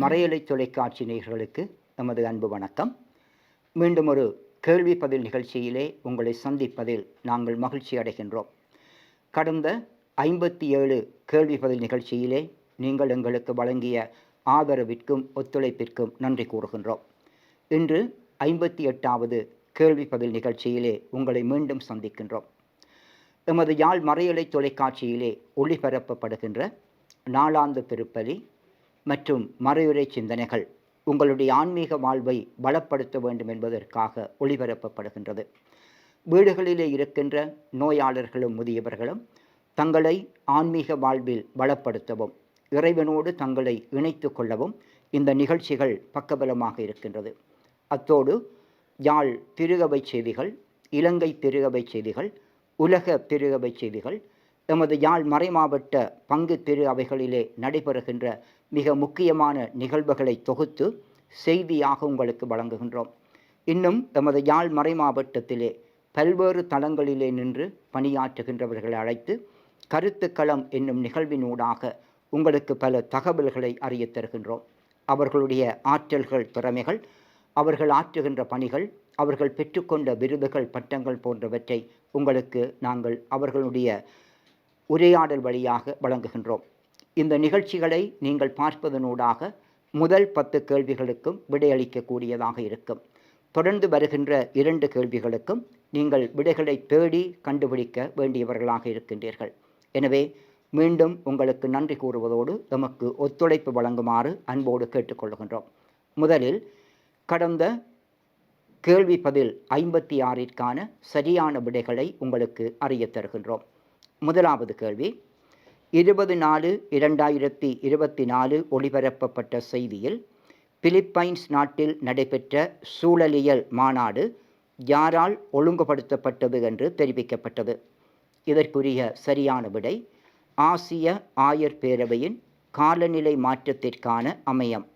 மறையலை தொலைக்காட்சி நேயர்களுக்கு நமது அன்பு வணக்கம். மீண்டும் ஒரு கேள்வி பதில் நிகழ்ச்சியிலே உங்களை சந்திப்பதில் நாங்கள் மகிழ்ச்சி அடைகின்றோம். கடந்த ஐம்பத்தி ஏழு கேள்வி பதில் நிகழ்ச்சியிலே நீங்கள் எங்களுக்கு வழங்கிய ஆதரவிற்கும் ஒத்துழைப்பிற்கும் நன்றி கூறுகின்றோம். இன்று ஐம்பத்தி எட்டாவது கேள்வி பதில் நிகழ்ச்சியிலே உங்களை மீண்டும் சந்திக்கின்றோம். எமது யாழ் மறையலை தொலைக்காட்சியிலே ஒளிபரப்பப்படுகின்ற நாளாந்த திருப்பலி மற்றும் மறையுரை சிந்தனைகள் உங்களுடைய ஆன்மீக வாழ்வை பலப்படுத்த வேண்டும் என்பதற்காக ஒளிபரப்பப்படுகின்றது. வீடுகளிலே இருக்கின்ற நோயாளர்களும் முதியவர்களும் தங்களை ஆன்மீக வாழ்வில் பலப்படுத்தவும் இறைவனோடு தங்களை இணைத்து கொள்ளவும் இந்த நிகழ்ச்சிகள் பக்கபலமாக இருக்கின்றது. அத்தோடு யாழ் திருகவை செய்திகள் இலங்கை திருகவை செய்திகள் உலக திருகவை செய்திகள் எமது யாழ் மறைமாவட்ட பங்கு திரு அவைகளிலே நடைபெறுகின்ற மிக முக்கியமான நிகழ்வுகளை தொகுத்து செய்தியாக உங்களுக்கு வழங்குகின்றோம். இன்னும் எமது யாழ் மறைமாவட்டத்திலே பல்வேறு தளங்களிலே நின்று பணியாற்றுகின்றவர்களை அழைத்து கருத்துக்களம் என்னும் நிகழ்வினூடாக உங்களுக்கு பல தகவல்களை அறிய தருகின்றோம். அவர்களுடைய ஆற்றல்கள் திறமைகள் அவர்கள் ஆற்றுகின்ற பணிகள் அவர்கள் பெற்றுக்கொண்ட விருதுகள் பட்டங்கள் போன்றவற்றை உங்களுக்கு நாங்கள் அவர்களுடைய உரையாடல் வழியாக வழங்குகின்றோம். இந்த நிகழ்ச்சிகளை நீங்கள் பார்ப்பதனூடாக முதல் பத்து கேள்விகளுக்கும் விடையளிக்கக்கூடியதாக இருக்கும். தொடர்ந்து வருகின்ற இரண்டு கேள்விகளுக்கும் நீங்கள் விடைகளை தேடி கண்டுபிடிக்க வேண்டியவர்களாக இருக்கின்றீர்கள். எனவே மீண்டும் உங்களுக்கு நன்றி கூறுவதோடு எமக்கு ஒத்துழைப்பு வழங்குமாறு அன்போடு கேட்டுக்கொள்கின்றோம். முதலில் கடந்த கேள்வி பதில் ஐம்பத்தி ஆறிற்கான சரியான விடைகளை உங்களுக்கு அறியத் தருகின்றோம். முதலாவது கேள்வி இருபது நாலு இரண்டாயிரத்தி இருபத்தி நாலு ஒளிபரப்பப்பட்ட செய்தியில் பிலிப்பைன்ஸ் நாட்டில் நடைபெற்ற சூழலியல் மாநாடு யாரால் ஒழுங்குபடுத்தப்பட்டது என்று தெரிவிக்கப்பட்டது. இதற்குரிய சரியான விடை ஆசிய ஆயர் பேரவையின் காலநிலை மாற்றத்திற்கான அமையம்.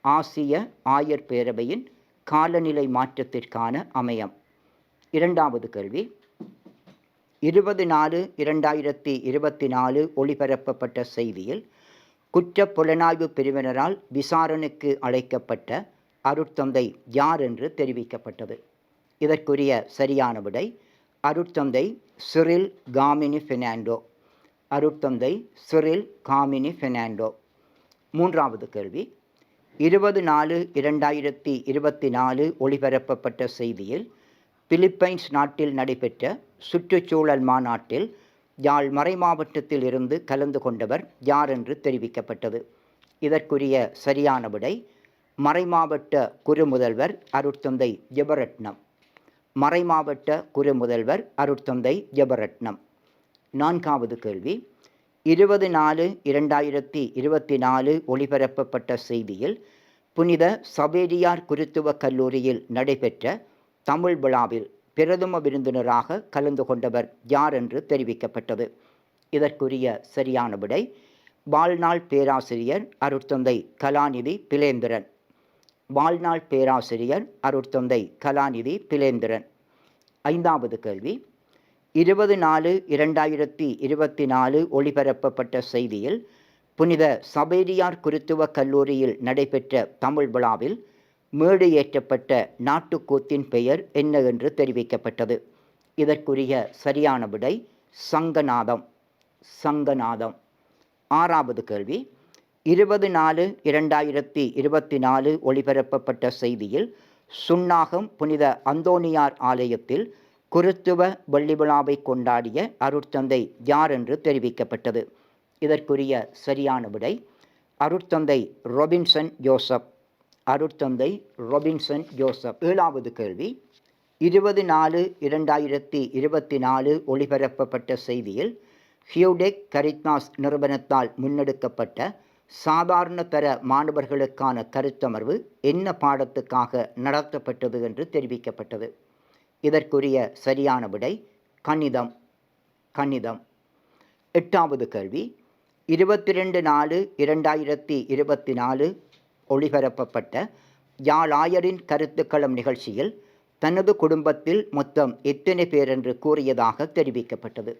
ஆசிய ஆயர் பேரவையின் காலநிலை மாற்றத்திற்கான அமையம். இரண்டாவது கேள்வி இருபது நாலு இரண்டாயிரத்தி இருபத்தி நாலு ஒளிபரப்பப்பட்ட செய்தியில் குற்றப் புலனாய்வு பிரிவினரால் விசாரணைக்கு அழைக்கப்பட்ட அருட்தந்தை யார் என்று தெரிவிக்கப்பட்டது. இதற்குரிய சரியான விடை அருட்தந்தை சிறில் காமினி ஃபெர்னாண்டோ அருட்தந்தை சிறில் காமினி ஃபெர்னாண்டோ மூன்றாவது கேள்வி இருபது நாலு இரண்டாயிரத்தி இருபத்தி நாலு ஒளிபரப்பப்பட்ட செய்தியில் பிலிப்பைன்ஸ் நாட்டில் நடைபெற்ற சுற்றுச்சூழல் மாநாட்டில் யாழ் மறைமாவட்டத்தில் இருந்து கலந்து கொண்டவர் யார் என்று தெரிவிக்கப்பட்டது. இதற்குரிய சரியான விடை மறைமாவட்ட குறுமுதல்வர் அருட்தந்தை ஜெபரட்னம். மறைமாவட்ட குறுமுதல்வர் அருட்தந்தை ஜெபரட்னம். நான்காவது கேள்வி. இருபது நாலு இரண்டாயிரத்தி இருபத்தி நாலு ஒளிபரப்பப்பட்ட செய்தியில் புனித சவேரியார் குருத்துவ கல்லூரியில் நடைபெற்ற தமிழ் விழாவில் பிரதம விருந்தினராக கலந்து கொண்டவர் யார் என்று தெரிவிக்கப்பட்டது. இதற்குரிய சரியான விடை வாழ்நாள் பேராசிரியர் அருட்தந்தை கலாநிதி பிலேந்திரன் வாழ்நாள் பேராசிரியர் அருட்தந்தை கலாநிதி பிலேந்திரன் ஐந்தாவது கேள்வி. இருபது நாலு இரண்டாயிரத்தி இருபத்தி நாலு ஒளிபரப்பப்பட்ட செய்தியில் புனித சபேரியார் குருத்துவ கல்லூரியில் நடைபெற்ற தமிழ் விழாவில் மேடு ஏற்றப்பட்ட நாட்டுக்கூத்தின் பெயர் என்ன என்று தெரிவிக்கப்பட்டது. இதற்குரிய சரியான விடை சங்கநாதம். சங்கநாதம். ஆறாவது கேள்வி. இருபது நாலு இரண்டாயிரத்தி இருபத்தி நாலு ஒளிபரப்பப்பட்ட செய்தியில் சுன்னாகம் புனித அந்தோனியார் ஆலயத்தில் குருத்துவ வெள்ளி விழாவை கொண்டாடிய அருட்தந்தை யார் என்று தெரிவிக்கப்பட்டது. இதற்குரிய சரியான விடை அருட்தந்தை ரொபின்சன் ஜோசப். அருட்தந்தை ரொபின்சன் ஜோசப் ஏழாவது கேள்வி. இருபது நாலு இரண்டாயிரத்தி இருபத்தி நாலு ஒளிபரப்பப்பட்ட செய்தியில் ஹியூடெக் கரித்னாஸ் நிறுவனத்தால் முன்னெடுக்கப்பட்ட சாதாரண தர மாணவர்களுக்கான கருத்தமர்வு என்ன பாடத்துக்காக நடத்தப்பட்டது என்று தெரிவிக்கப்பட்டது. இதற்குரிய சரியான விடை கணிதம். கணிதம். எட்டாவது கேள்வி. இருபத்தி ரெண்டு நாலு இரண்டாயிரத்தி இருபத்தி நாலு ஒளிபரப்பப்பட்ட யாழாயரின் கருத்துக்களம் நிகழ்ச்சியில் தனது குடும்பத்தில் மொத்தம் எத்தனை பேர் என்று கூறியதாக தெரிவிக்கப்பட்டது.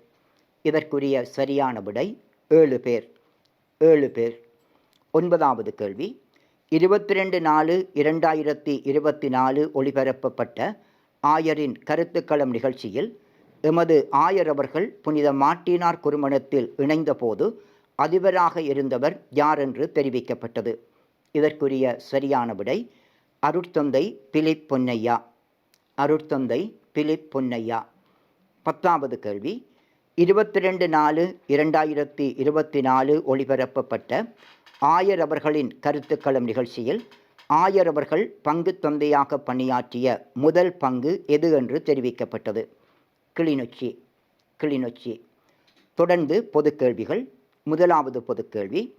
இதற்குரிய சரியான விடை ஏழு பேர். ஏழு பேர். ஒன்பதாவது கேள்வி. இருபத்தி ரெண்டு நாலு இரண்டாயிரத்தி இருபத்தி நாலு ஒளிபரப்பப்பட்ட ஆயரின் கருத்துக்களம் நிகழ்ச்சியில் எமது ஆயர் அவர்கள் புனித மாட்டினார் குருமணத்தில் இணைந்தபோது அதிபராக இருந்தவர் யார் என்று தெரிவிக்கப்பட்டது? இதற்குரிய சரியான விடை அருட்தந்தை பிலிப் பொன்னையா. அருட்தந்தை பிலிப் பொன்னையா. பத்தாவது கேள்வி. இருபத்தி ரெண்டு நாலு இரண்டாயிரத்தி இருபத்தி நாலு ஒளிபரப்பப்பட்ட ஆயர் அவர்களின் கருத்துக்களம் நிகழ்ச்சியில் ஆயர் அவர்கள் பங்கு தந்தையாக பணியாற்றிய முதல் பங்கு எது என்று தெரிவிக்கப்பட்டது. கிளிநொச்சி கிளிநொச்சி. தொடர்ந்து பொது கேள்விகள். முதலாவது பொது கேள்வி.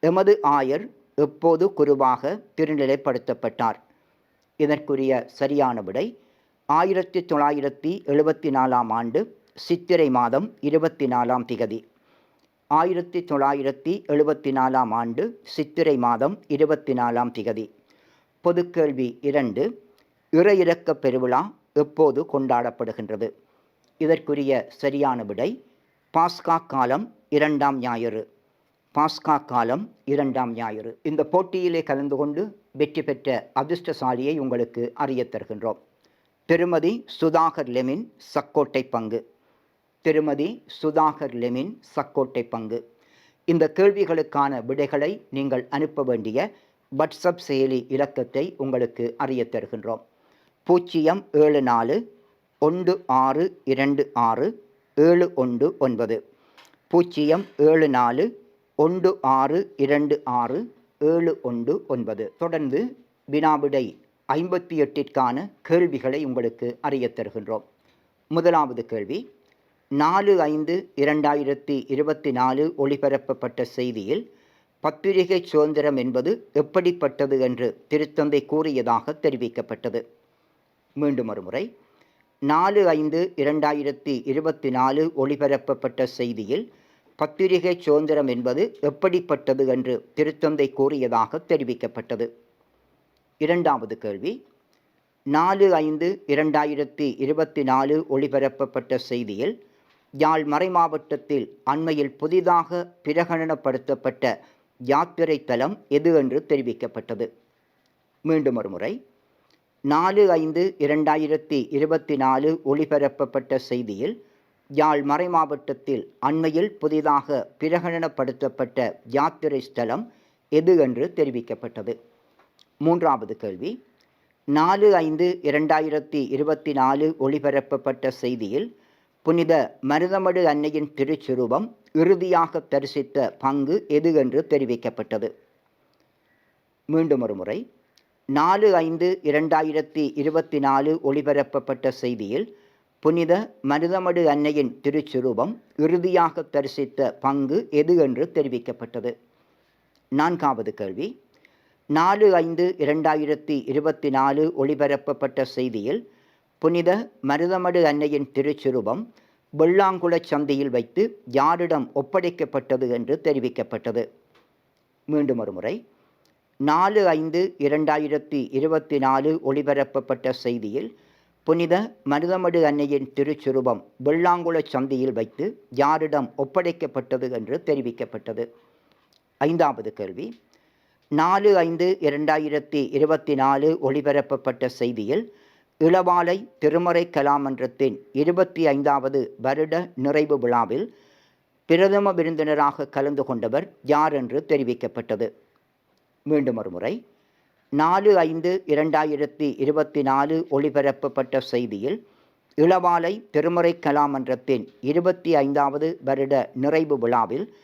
எமது ஆயர் எப்போது குருவாக திருநிலைப்படுத்தப்பட்டார். இதற்குரிய சரியான விடை ஆயிரத்தி தொள்ளாயிரத்தி எழுபத்தி நாலாம் ஆண்டு சித்திரை மாதம் இருபத்தி நாலாம் திகதி. ஆயிரத்தி தொள்ளாயிரத்தி எழுபத்தி நாலாம் ஆண்டு சித்திரை மாதம் இருபத்தி நாலாம் திகதி. பொதுக்கேள்வி இரண்டு இறையிறக்க பெருவிழா எப்போது கொண்டாடப்படுகின்றது? இதற்குரிய சரியான விடை பாஸ்கா காலம் இரண்டாம் ஞாயிறு. பாஸ்கா காலம் இரண்டாம் ஞாயிறு. இந்த போட்டியிலே கலந்து கொண்டு வெற்றி பெற்ற அதிர்ஷ்டசாலியை உங்களுக்கு அறியத் தருகின்றோம். திருமதி சுதாகர் லெமின் சக்கோட்டை பங்கு. திருமதி சுதாகர் லெமின் சக்கோட்டை பங்கு. இந்த கேள்விகளுக்கான விடைகளை நீங்கள் அனுப்ப வேண்டிய வாட்ஸ்அப் செயலி இலக்கத்தை உங்களுக்கு அறியத் தருகின்றோம். பூஜ்ஜியம் ஏழு நாலு ஒன்று ஆறு இரண்டு ஆறு ஏழு ஒன்று ஒன்பது. பூஜ்ஜியம் ஏழு நாலு ஒன்று ஆறு இரண்டு ஆறு ஏழு ஒன்று ஒன்பது. தொடர்ந்து வினாவிடை ஐம்பத்தி எட்டிற்கான கேள்விகளை உங்களுக்கு அறியத் தருகின்றோம். முதலாவது கேள்வி நாலு ஐந்து இரண்டாயிரத்தி இருபத்தி நாலு ஒளிபரப்பப்பட்ட செய்தியில் பத்திரிகை சுதந்திரம் என்பது எப்படிப்பட்டது என்று திருத்தந்தை கூறியதாக தெரிவிக்கப்பட்டது. மீண்டும் ஒருமுறை நாலு ஐந்து இரண்டாயிரத்தி இருபத்தி நாலு ஒளிபரப்பப்பட்ட செய்தியில் பத்திரிகை சுதந்திரம் என்பது எப்படிப்பட்டது என்று திருத்தந்தை கூறியதாக தெரிவிக்கப்பட்டது. இரண்டாவது கேள்வி. நாலு ஐந்து இரண்டாயிரத்தி இருபத்தி நாலு ஒளிபரப்பப்பட்ட செய்தியில் யாழ் மறைமாவட்டத்தில் அண்மையில் புதிதாக பிரகடனப்படுத்தப்பட்ட யாத்திரை தலம் எது என்று தெரிவிக்கப்பட்டது. மீண்டும் ஒருமுறை நாலு ஐந்து இரண்டாயிரத்தி இருபத்தி நாலு ஒளிபரப்பப்பட்ட செய்தியில் யாழ் மறைமாவட்டத்தில் அண்மையில் புதிதாக பிரகடனப்படுத்தப்பட்ட யாத்திரை ஸ்தலம் எது என்று தெரிவிக்கப்பட்டது. மூன்றாவது கேள்வி. நாலு ஐந்து இரண்டாயிரத்தி இருபத்தி நாலு ஒளிபரப்பப்பட்ட செய்தியில் புனித மருதமடு அன்னையின் திருச்சுரூபம் இறுதியாக தரிசித்த பங்கு எது என்று தெரிவிக்கப்பட்டது. மீண்டும் ஒரு முறை. நாலு ஐந்து இரண்டாயிரத்தி இருபத்தி நாலு ஒளிபரப்பப்பட்ட செய்தியில் புனித மருதமடு அன்னையின் திருச்சுரூபம் இறுதியாக தரிசித்த பங்கு எது என்று தெரிவிக்கப்பட்டது. நான்காவது கேள்வி. நாலு ஐந்து இரண்டாயிரத்தி இருபத்தி நாலு ஒளிபரப்பப்பட்ட செய்தியில் புனித மருதமடு அன்னையின் திருச்சுரூபம் வெள்ளாங்குளச் சந்தையில் வைத்து யாரிடம் ஒப்படைக்கப்பட்டது என்று தெரிவிக்கப்பட்டது. மீண்டும் ஒரு முறை நாலு ஐந்து இரண்டாயிரத்தி இருபத்தி நாலு ஒளிபரப்பப்பட்ட செய்தியில் புனித மருதமடு அன்னையின் திருச்சுரூபம் வெள்ளாங்குள சந்தியில் வைத்து யாரிடம் ஒப்படைக்கப்பட்டது என்று தெரிவிக்கப்பட்டது. ஐந்தாவது கேள்வி. நாலு ஐந்து இரண்டாயிரத்தி இருபத்தி நாலு ஒளிபரப்பப்பட்ட செய்தியில் இளவாலை திருமறை கலாமன்றத்தின் இருபத்தி ஐந்தாவது வருட நிறைவு விழாவில் பிரதம விருந்தினராக கலந்து கொண்டவர் யார் என்று தெரிவிக்கப்பட்டது. மீண்டும் ஒருமுறை. முறை நாலு ஐந்து இரண்டாயிரத்தி இருபத்தி நாலு ஒளிபரப்பப்பட்ட செய்தியில் இளவாலை திருமுறை கலாமன்றத்தின் இருபத்தி ஐந்தாவது வருட நிறைவு விழாவில்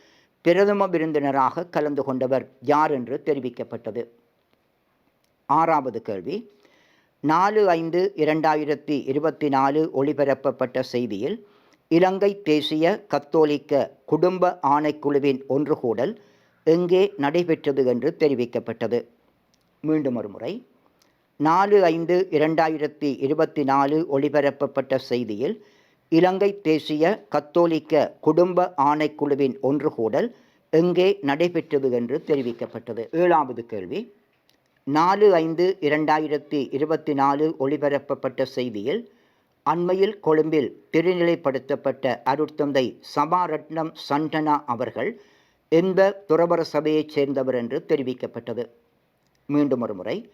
பிரதம விருந்தினராக கலந்து கொண்டவர் யார் என்று தெரிவிக்கப்பட்டது. ஆறாவது கேள்வி நாலு ஐந்து இரண்டாயிரத்தி இருபத்தி நாலு ஒளிபரப்பப்பட்ட செய்தியில் இலங்கை தேசிய கத்தோலிக்க குடும்ப ஆணைக்குழுவின் ஒன்றுகூடல் எங்கே நடைபெற்றது என்று தெரிவிக்கப்பட்டது. மீண்டும் ஒரு முறை நாலு ஐந்து இரண்டாயிரத்தி இருபத்தி நாலு ஒளிபரப்பப்பட்ட செய்தியில் இலங்கை தேசிய கத்தோலிக்க குடும்ப ஆணைக்குழுவின் ஒன்றுகூடல் எங்கே நடைபெற்றது என்று தெரிவிக்கப்பட்டது. ஏழாவது கேள்வி. நாலு ஐந்து இரண்டாயிரத்தி இருபத்தி நாலு ஒளிபரப்பப்பட்ட செய்தியில் அண்மையில் கொழும்பில் திருநிலைப்படுத்தப்பட்ட அருட்தந்தை சபாரட்னம் சண்டனா அவர்கள் எந்த துறவர சபையைச் சேர்ந்தவர் என்று தெரிவிக்கப்பட்டது. மீண்டும் ஒரு முறை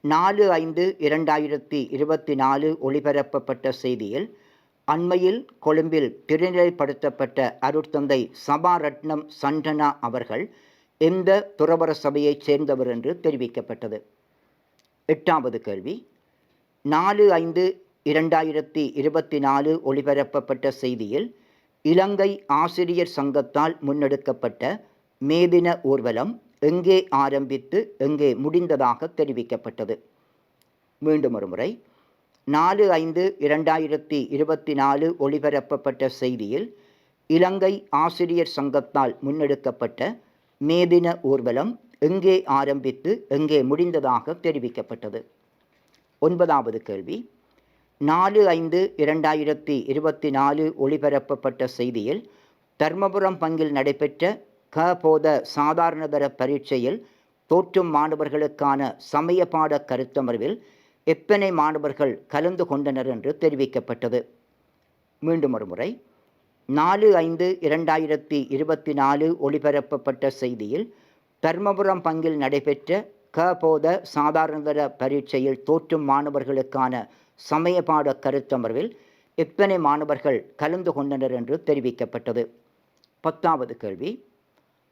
நாலு ஐந்து இரண்டாயிரத்தி இருபத்தி நாலு ஒளிபரப்பப்பட்ட செய்தியில் அண்மையில் கொழும்பில் திருநிலைப்படுத்தப்பட்ட அருட்தந்தை சபாரட்னம் சண்டனா அவர்கள் எந்த துறவர சபையைச் சேர்ந்தவர் என்று தெரிவிக்கப்பட்டது. எட்டாவது கேள்வி. நாலு ஐந்து இரண்டாயிரத்தி இருபத்தி நாலு ஒளிபரப்பப்பட்ட செய்தியில் இலங்கை ஆசிரியர் சங்கத்தால் முன்னெடுக்கப்பட்ட மேதின ஊர்வலம் எங்கே ஆரம்பித்து எங்கே முடிந்ததாக தெரிவிக்கப்பட்டது? மீண்டும் ஒருமுறை. நாலு ஐந்து இரண்டாயிரத்தி இருபத்தி நாலு ஒளிபரப்பப்பட்ட செய்தியில் இலங்கை ஆசிரியர் சங்கத்தால் முன்னெடுக்கப்பட்ட மேதின ஊர்வலம் எங்கே ஆரம்பித்து எங்கே முடிந்ததாக தெரிவிக்கப்பட்டது? ஒன்பதாவது கேள்வி. நாலு ஐந்து இரண்டாயிரத்தி இருபத்தி நாலு ஒளிபரப்பப்பட்ட செய்தியில் தர்மபுரம் பங்கில் நடைபெற்ற க போத சாதாரணதர பரீட்சையில் தோற்றும் மாணவர்களுக்கான சமய பாட கருத்தமர்வில் எத்தனை மாணவர்கள் கலந்து கொண்டனர் என்று தெரிவிக்கப்பட்டது. மீண்டும் ஒரு முறை. நாலு ஐந்து இரண்டாயிரத்தி இருபத்தி நாலு ஒளிபரப்பப்பட்ட செய்தியில் தர்மபுரம் பங்கில் நடைபெற்ற க போத சாதாரணதர பரீட்சையில் தோற்றும் மாணவர்களுக்கான சமயபாட கருத்தமர்வில் எத்தனை மாணவர்கள் கலந்து கொண்டனர் என்று தெரிவிக்கப்பட்டது. பத்தாவது கேள்வி.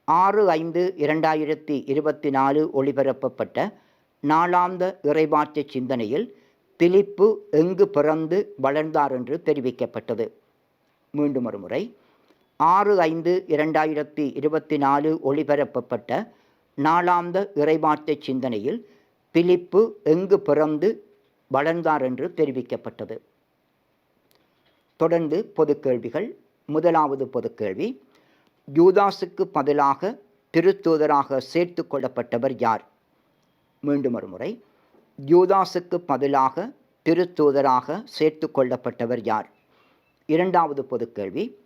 ஆறு ஐந்து இரண்டாயிரத்தி இருபத்தி நாலு ஒளிபரப்பப்பட்ட நாளாந்த இறைமாற்ற சிந்தனையில் திலிப்பு எங்கு பிறந்து வளர்ந்தார் என்று தெரிவிக்கப்பட்டது. மீண்டும் ஒரு முறை ஆறு ஐந்து இரண்டாயிரத்தி இருபத்தி நாலு ஒளிபரப்பப்பட்ட நாளாந்த இறைமாற்ற சிந்தனையில் பிலிப்பு எங்கு பிறந்து வளர்ந்தார் என்று தெரிவிக்கப்பட்டது. தொடர்ந்து பொதுக்கேள்விகள் முதலாவது பொதுக்கேள்வி யூதாஸுக்கு பதிலாக திருத்தூதராக சேர்த்து கொள்ளப்பட்டவர் யார்? மீண்டும் ஒரு முறை. யூதாஸுக்கு பதிலாக திருத்தூதராக சேர்த்து கொள்ளப்பட்டவர் யார்? இரண்டாவது பொதுக்கேள்வி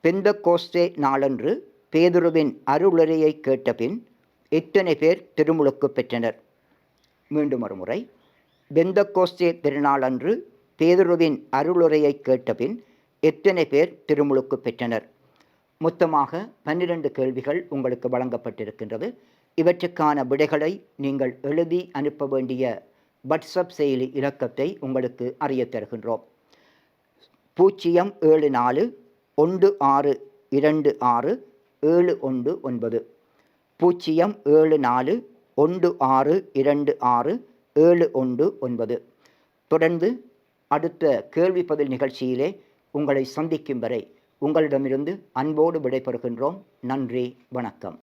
பெந்த கோஸ்டே நாளன்று பேதுருவின் அருளுரையை கேட்டபின் எத்தனை பேர் திருமுழுக்கு பெற்றனர்? மீண்டும் ஒரு முறை. பெந்த கோஸ்டே திருநாளன்று பேதுருவின் அருளுரையை கேட்டபின் எத்தனை பேர் திருமுழுக்கு பெற்றனர்? மொத்தமாக பன்னிரண்டு கேள்விகள் உங்களுக்கு வழங்கப்பட்டிருக்கின்றது. இவற்றுக்கான விடைகளை நீங்கள் எழுதி அனுப்ப வேண்டிய வாட்ஸ்அப் செயலி இலக்கத்தை உங்களுக்கு அறிய தருகின்றோம். பூஜ்ஜியம் ஏழு நாலு ஒன்று ஆறு இரண்டு ஆறு ஏழு ஒன்று ஒன்பது. பூஜ்ஜியம் ஏழு நாலு ஒன்று ஆறு இரண்டு ஆறு ஏழு ஒன்று ஒன்பது. தொடர்ந்து அடுத்த கேள்வி பதில் நிகழ்ச்சியிலே உங்களை சந்திக்கும் வரை உங்களிடமிருந்து அன்போடு விடைபெறுகின்றோம். நன்றி வணக்கம்.